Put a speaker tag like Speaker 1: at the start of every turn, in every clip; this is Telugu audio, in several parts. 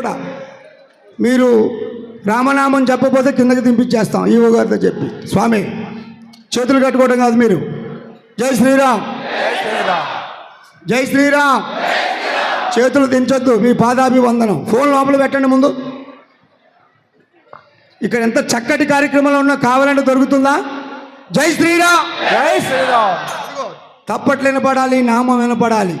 Speaker 1: కూడా. మీరు రామనామం చెప్పకపోతే కిందకి దింపించేస్తాం ఈవో గారితో చెప్పి. స్వామి చేతులు కట్టుకోవడం కాదు మీరు. జై శ్రీరామ్. జై శ్రీరామ్. చేతులు దించొద్దు మీ పాదాభివందనం. ఫోన్ లోపల పెట్టండి ముందు. ఇక్కడ ఎంత చక్కటి కార్యక్రమాలు ఉన్నా కావాలంటే దొరుకుతుందా? జై శ్రీరామ్.
Speaker 2: జై శ్రీరామ్.
Speaker 1: తప్పట్లు వినపడాలి నామం వినపడాలి.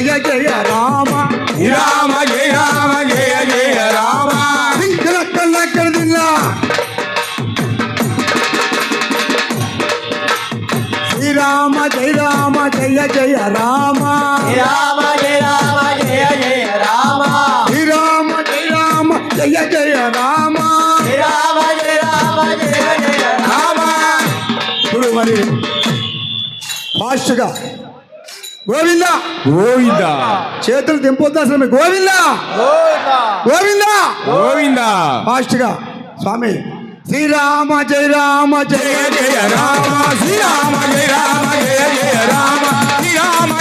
Speaker 2: జయ జయ రామ.
Speaker 3: రామ జయ రామ
Speaker 2: జయ జయ రామ.
Speaker 1: దింకలక్కలక్కల దిల్లా శ్రీరామ జై రామ జయ జయ రామ.
Speaker 2: రామ జయ రామ జయ జయ రామ.
Speaker 1: శ్రీరామ జై రామ జయ జయ రామ.
Speaker 2: రామ జయ రామ జయ జయ రామ.
Speaker 1: ఇప్పుడు మరి ఫాస్ట్గా గోవింద!
Speaker 3: గోవింద.
Speaker 1: చేతులు దింపొద్దు అసలు. గోవింద! గోవింద.
Speaker 3: గోవింద!
Speaker 1: ఫాస్ట్గా. స్వామి. శ్రీరామ జై రామ జయ
Speaker 3: జయ జయ రామ. శ్రీరామ జయ రామ జయ జయ రామ. శ్రీరామ జయ రామ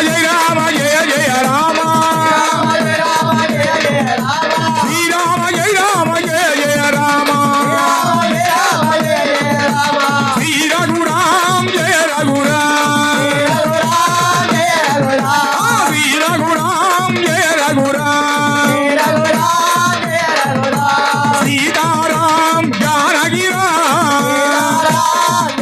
Speaker 3: Oh.